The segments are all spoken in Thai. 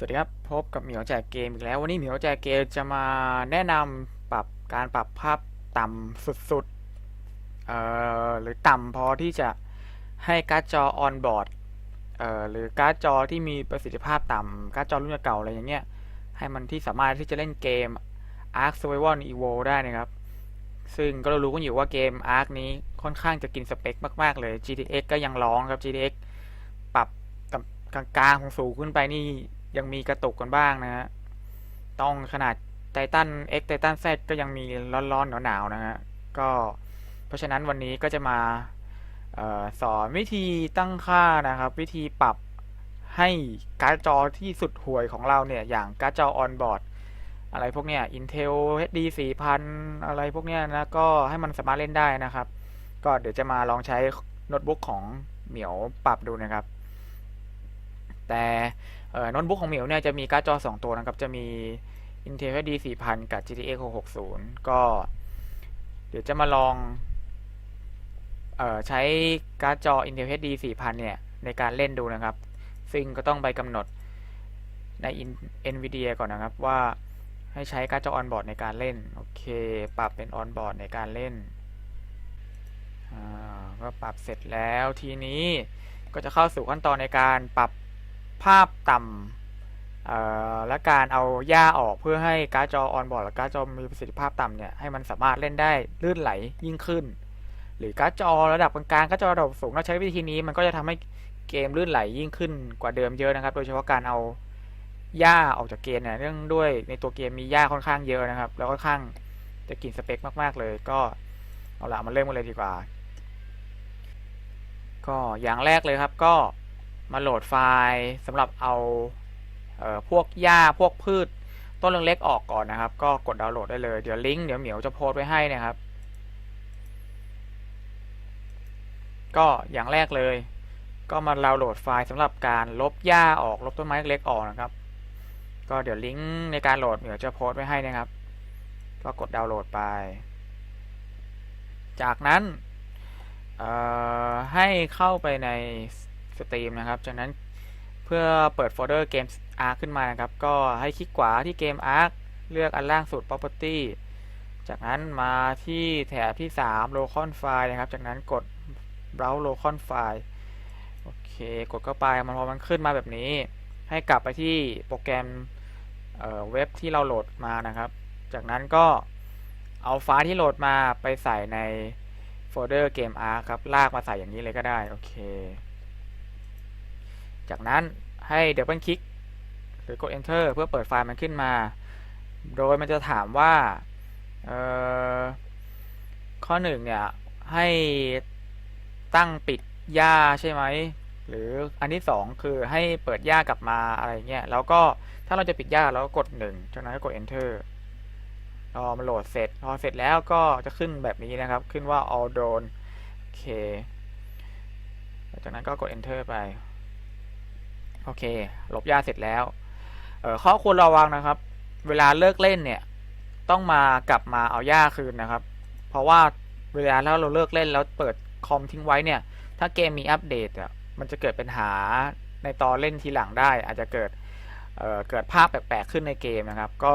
สวัสดีครับพบกับเหมียวแจกเกมอีกแล้ว วันนี้เหมียวแจกเกมจะมาแนะนำปรับการปรับภาพต่ำสุดๆเอ่อหรือต่ำพอที่จะให้การ์ดจอออนบอร์ดเอ่อหรือการ์ดจอที่มีประสิทธิภาพต่ำการ์ดจอรุ่นเก่าอะไรอย่างเงี้ยให้มันที่สามารถที่จะเล่นเกม Ark Survival Evo ได้นะครับ ซึ่งก็รู้กันอยู่ว่าเกม Ark นี้ค่อนข้างจะกินสเปคมากๆเลย GTX ก็ยังร้องครับ GTX ปรับกลางๆของสูงขึ้นไปนี่ ยังมีกระตุกกันบ้างนะฮะ ต้องขนาดไททัน X ไททัน Z ก็ยังมีร้อนๆหนาวๆนะฮะ ก็เพราะฉะนั้นวันนี้ก็จะมาออสอนวิธีตั้งค่านะครับ วิธีปรับให้การ์ดจอที่สุดห่วยของเราเนี่ย อย่างการ์ดจอออนบอร์ดอะไรพวกเนี้ย Intel HD 4000 อะไรพวกเนี้ยนะ ก็ให้มันสามารถเล่นได้นะครับ ก็เดี๋ยวจะมาลองใช้โน้ตบุ๊กของเหมียวปรับดูนะครับ แต่ โน้ตบุ๊กของเหมียวเนี่ยจะมีการ์ดจอ 2 ตัวนะครับ จะมี Intel HD 4000 กับ GTX 660 ก็ เดี๋ยวจะมาลองออใช้การ์ดจอ Intel HD 4000 เนี่ย ในการเล่นดูนะครับ ซึ่งก็ต้องไปกำหนดใน NVIDIA ก่อนนะครับว่าให้ใช้การ์ดจอออนบอร์ดในการเล่น โอเค ปรับเป็นออนบอร์ดในการเล่นก็ปรับเสร็จแล้วทีนี้ก็จะเข้าสู่ขั้นตอนในการปรับ ภาพต่ำและการเอาหญ้าออกเพื่อให้การ์ดจอออนบอร์ดและการ์ดจอมีประสิทธิภาพต่ำเนี่ยให้มันสามารถเล่นได้ลื่นไหลยิ่งขึ้น หรือการ์ดจอระดับกลางๆการ์ดจอระดับสูงเราใช้วิธีนี้มันก็จะทำให้เกมลื่นไหลยิ่งขึ้นกว่าเดิมเยอะนะครับ โดยเฉพาะการเอาหญ้าออกจากเกมเนี่ยเนื่องด้วยในตัวเกมมีหญ้าค่อนข้างเยอะนะครับ แล้วค่อนข้างจะกินสเปคมากๆเลยก็เอาละมาเริ่มกันเลยดีกว่า ก็อย่างแรกเลยครับก็ มาโหลดไฟล์สำหรับเอาเอ่อพวกหญ้าพวกพืช ต้นเล็กๆออกก่อนนะครับ ก็กดดาวน์โหลดได้เลยเดี๋ยวลิงก์เดี๋ยวเหมียวจะโพสไว้ให้นะครับ ก็อย่างแรกเลย ก็มาดาวน์โหลดไฟล์สำหรับการลบหญ้าออกลบต้นไม้เล็กๆออกนะครับ ก็เดี๋ยวลิงก์ในการโหลดเหมียวจะโพสไว้ให้นะครับ ก็กดดาวน์โหลดไป จากนั้นให้เข้าไปใน สตรีมนะครับจากนั้นเพื่อเปิดโฟลเดอร์เกม Arc ขึ้นมานะครับ ก็ให้คลิกขวาที่เกม Arc เลือกอันล่างสุด Property จากนั้นมาที่แถบที่ 3 Local File นะครับ จากนั้นกด Browse Local File โอเค กดเข้าไปมันพอมันขึ้นมาแบบนี้ ให้กลับไปที่โปรแกรมเเว็บที่เราโหลดมานะครับ จากนั้นก็เอาไฟล์ที่โหลดมาไปใส่ในโฟลเดอร์เกม Arc ครับ ลากมาใส่อย่างนี้เลยก็ได้ โอเค จากนั้นให้ดับเบิลคลิกหรือกด Enter เพื่อเปิดไฟล์มันขึ้นมา โดยมันจะถามว่าข้อหนึ่งเนี่ยให้ตั้งปิดหญ้าใช่ไหมหรืออันที่สองคือให้เปิดหญ้ากลับมาอะไรเงี้ยแล้วก็ถ้าเราจะปิดหญ้าเราก็กดหนึ่งจากนั้นก็กด Enter รอมันโหลดเสร็จ พอเสร็จแล้วก็จะขึ้นแบบนี้นะครับ ขึ้นว่า all done โอเค จากนั้นก็กด enter ไป โอเค ลบยาเสร็จแล้วเออข้อควรระวังนะครับ เวลาเลิกเล่นเนี่ย ต้องมากลับมาเอาย่าคืนนะครับ เพราะว่าเวลาถ้าเราเลิกเล่นแล้วเปิดคอมทิ้งไว้เนี่ย ถ้าเกมมีอัปเดตอะมันจะเกิดปัญหาในตอนเล่นทีหลังได้ อาจจะเกิดเเกิดภาพแปลกๆขึ้นในเกมนะครับ ก็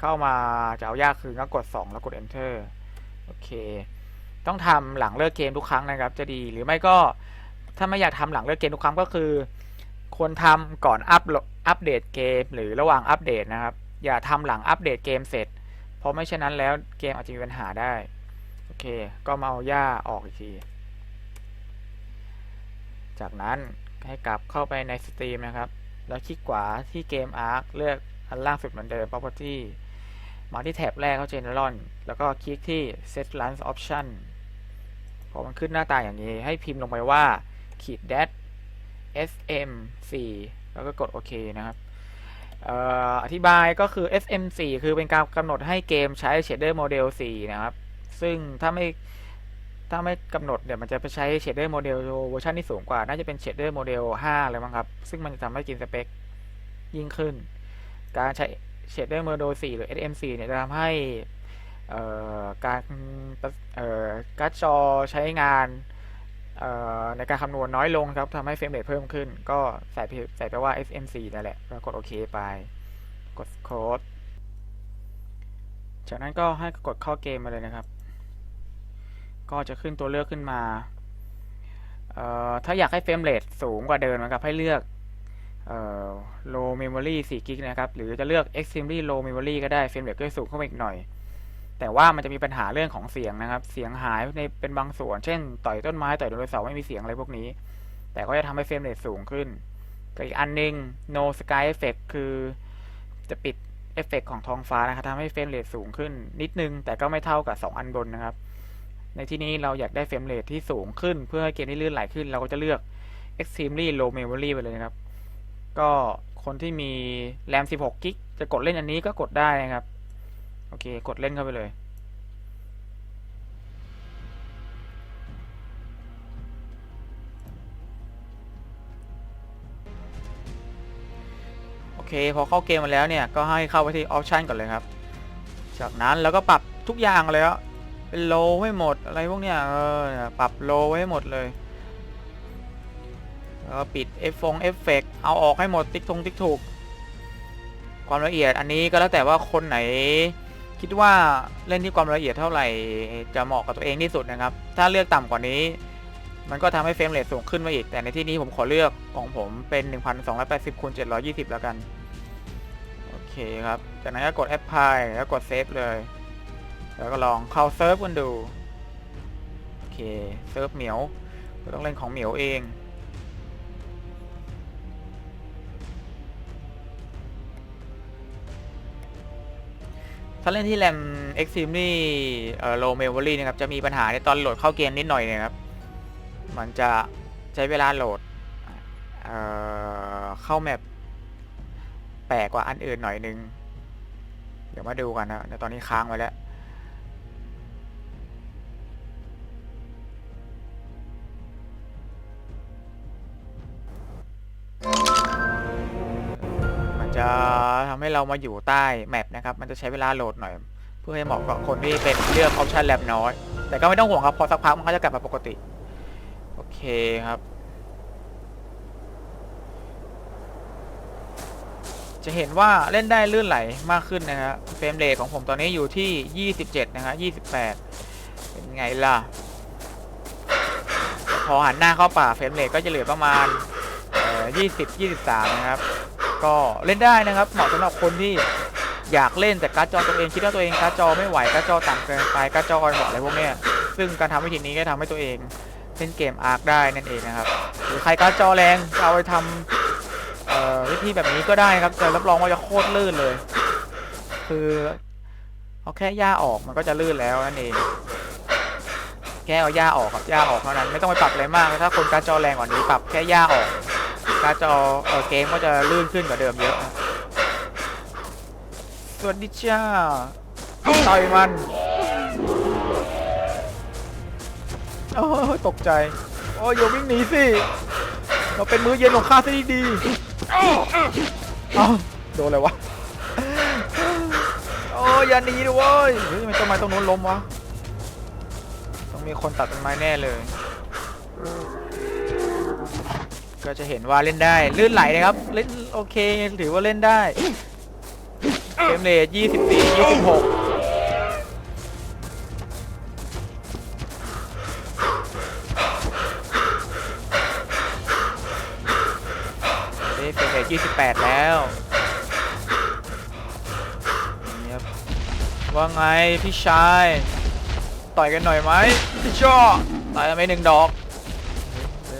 เข้ามาจะเอายากคืนก็กด 2 แล้วกด enter โอเค ต้องทำหลังเลิกเกมทุกครั้งนะครับ จะดีหรือไม่ก็ถ้าไม่อยากทำหลังเลิกเกมทุกครั้งก็คือ ควรทำก่อนอัพอัปเดตเกม หรือระหว่างอัปเดตนะครับ อย่าทำหลังอัปเดตเกมเสร็จ เพราะไม่เช่นนั้นแล้วเกมอาจจะมีปัญหาได้ โอเค ก็มาเอาย่าออกอีกที จากนั้นให้กลับเข้าไปในสตรีมนะครับ แล้วคลิกขวาที่เกม Arc เลือกอันล่างสุดเหมือนเดิม Property มาที่แท็บแรกเข้า General แล้วก็คลิกที่ Set Launch Option พอมันขึ้นหน้าตาอย่างนี้ ให้พิมพ์ลงไปว่าขีด dash sm4 แล้วก็กดโอเคนะครับอธิบายก็คือ sm4 คือเป็นการกำหนดให้เกมใช้ shader model 4 นะครับ ซึ่งถ้าไม่ถ้าไม่กำหนดเดี๋ยวมันจะไปใช้ shader model เวอร์ชันที่สูงกว่า น่าจะเป็น shader model 5 เลยมั้งครับ ซึ่งมันจะทำให้กินสเปคยิ่งขึ้น การใช้ shader model 4 หรือ SM4 เนี่ยจะทำให้การการ์ดจอใช้งาน ในการคำนวณน้อยลงครับทำให้เฟรมเรทเพิ่มขึ้น ก็ใส่ไปใส่ไปว่า FMC นั่นแหละแล้วกดโอเคไป กดโค้ดจากนั้นก็ให้กดเข้าเกมมาเลยนะครับ ก็จะขึ้นตัวเลือกขึ้นมา ถ้าอยากให้เฟรมเรทสูงกว่าเดิมนะครับ ให้เลือกเออ low memory 4กิกนะครับ หรือจะเลือก extremely low memory ก็ได้ เฟรมเรทก็จะสูงขึ้นอีกหน่อย แต่ว่ามันจะมีปัญหาเรื่องของเสียงนะครับ เสียงหายในเป็นบางส่วน เช่น ต่อยต้นไม้ ต่อยไดโนเสาร์ไม่มีเสียงอะไรพวกนี้ แต่ก็จะทำให้เฟรมเรทสูงขึ้นกับอีกอันหนึง no sky effect คือจะปิดเอฟเฟกต์ของท้องฟ้านะครับทำให้เฟรมเรทสูงขึ้นนิดนึง แต่ก็ไม่เท่ากับ 2 อันบนนะครับ ในที่นี้เราอยากได้เฟรมเรทที่สูงขึ้น เพื่อให้เกมที่ลื่นไหลขึ้น เราก็จะเลือก extremely low memory ไปเลยนะครับ ก็คนที่มีแรม 16 กิก จะกดเล่นอันนี้ก็กดได้นะครับ อเค กดเล่นเข้าไปเลยโอเคพอเข้าเกมมาแล้วเนี่ยก็ให้เข้าไปที่ออปชันก่อนเลยครับ จากนั้นแล้วก็ปรับทุกอย่างเลยอะเป็นโลให้หมดอะไรพวกเนี้ยเออปรับโลไว้ให้หมดเลยแล้วปิดเอฟฟงเอฟเฟกเอาออกให้หมดติ๊กทงติ๊กถูก ความละเอียดอันนี้ก็แล้วแต่ว่าคนไหน คิดว่าเล่นที่ความละเอียดเท่าไหร่จะเหมาะกับตัวเองที่สุดนะครับ ถ้าเลือกต่ำกว่านี้ มันก็ทำให้เฟรมเรทสูงขึ้นมาอีก แต่ในที่นี้ผมขอเลือกของผมเป็น 1280คูณ720 แล้วกัน โอเคครับ จากนั้นก็กด apply แล้วกด save เลย แล้วก็ลองเข้าเซิร์ฟกันดู โอเค เซิร์ฟเหมียว ต้องเล่นของเหมียวเอง ถ้าเล่นที่แรม extremely low memory นะครับ จะมีปัญหาในตอนโหลดเข้าเกมนิดหน่อยนะครับ มันจะใช้เวลาโหลดเเข้าแมปแปลกกว่าอันอื่นหน่อยนึง เดี๋ยวมาดูกันนะตอนนี้ค้างไว้แล้ว จะทำให้เรามาอยู่ใต้แมปนะครับ มันจะใช้เวลาโหลดหน่อย เพื่อให้เหมาะกับคนที่เป็นเลือกออปชันแรมน้อย แต่ก็ไม่ต้องห่วงครับ พอสักพักมันก็จะกลับมาปกติ โอเคครับ จะเห็นว่าเล่นได้ลื่นไหลมากขึ้นนะครับเฟรมเรทของผมตอนนี้อยู่ที่ 27 นะครับ28 เป็นไงล่ะ พอหันหน้าเข้าป่าเฟรมเรทก็จะเหลือประมาณ20 23 นะครับ ก็เล่นได้นะครับ เหมาะสำหรับคนที่อยากเล่นแต่การ์ดจอตัวเองคิดว่าตัวเองการ์ดจอไม่ไหวการ์ดจอต่ำเกินไปการ์ดจออ่อนเหมาะอะไรพวกเนี้ยซึ่งการทำวิธีนี้ก็ทำให้ตัวเองเล่นเกมอาร์คได้นั่นเองนะครับหรือใครการ์ดจอแรงเอาไปทำวิธีแบบนี้ก็ได้ครับแต่รับรองว่าจะโคตรลื่นเลย คือเอาแค่หญ้าออกมันก็จะลื่นแล้วนั่นเองแค่เอาหญ้าออกครับหญ้าออกเท่านั้นไม่ต้องไปปรับอะไรมากถ้าคนการ์ดจอแรงกว่านี้ปรับแค่หญ้าออก การ์ดจอเออเกมก็จะลื่นขึ้นกว่าเดิมเยอะ สวัสดีจ้าต่อยมัน โอ้ตกใจ โอ้ยอย่าวิ่งหนีสิ เราเป็นมื้อเย็นของข้าซะดีๆเอ้าโดนอะไรวะ โอ้ยอย่าหนีดิเว้ยเฮ้ยทำไมต้นไม้ตรงนู้นล้มวะ ต้องมีคนตัดต้นไม้แน่เลย ก็จะเห็นว่าเล่นได้ลื่นไหลนะครับเล่นโอเคถือว่าเล่นได้เฟรมเรท24 26นี่เฟรมเรท28แล้วนี่ครับว่าไงพี่ชาย ต่อยกันหน่อยไหมพี่ชอต่อยกันไปหนึ่งดอก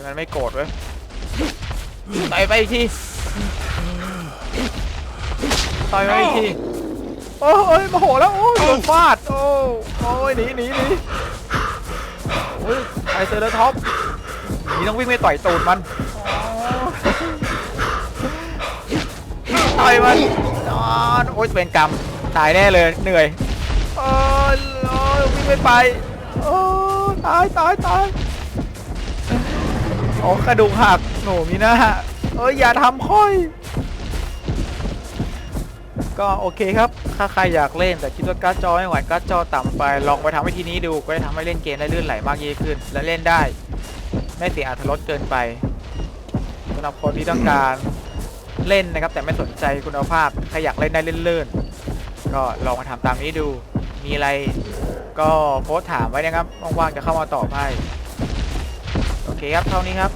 มันไม่โกรธเว้ย ต่อยไปอีกทีต่อยไปอีกทีโอ้ยโมโหแล้วโอ้ยโดนฟาดโอ้โอ้ยหนีหนีหนีโอ้ยไอเซอร์ท็อปหนีต้องวิ่งไม่ต่อยตูดมันโอ้ยต่อยมันนอนโอ้ยเป็นกรรมตายแน่เลยเหนื่อยโอ้ยโอ้ยวิ่งไม่ไปโอ้ยตายตายตาย อ๋อกระดูกหักหนูมีหน้าเอ้ยอย่าทำค่อย ก็โอเคครับ ถ้าใครอยากเล่นแต่คิดว่าการ์ดจอไม่ไหวการ์ดจอต่ำไป ลองไปทำวิธีนี้ดู ก็จะทำให้เล่นเกมได้ลื่นไหลมากยิ่งขึ้น และเล่นได้ ไม่เสียอรรถรสเกินไปสำหรับคนที่ต้องการเล่นนะครับ แต่ไม่สนใจคุณภาพใครอยากเล่นได้เลื่นๆก็ลองมาทำตามนี้ดู มีอะไรก็โพสถามไว้นะครับว่างๆจะเข้ามาตอบให้ เคครับเท่านี้ครับ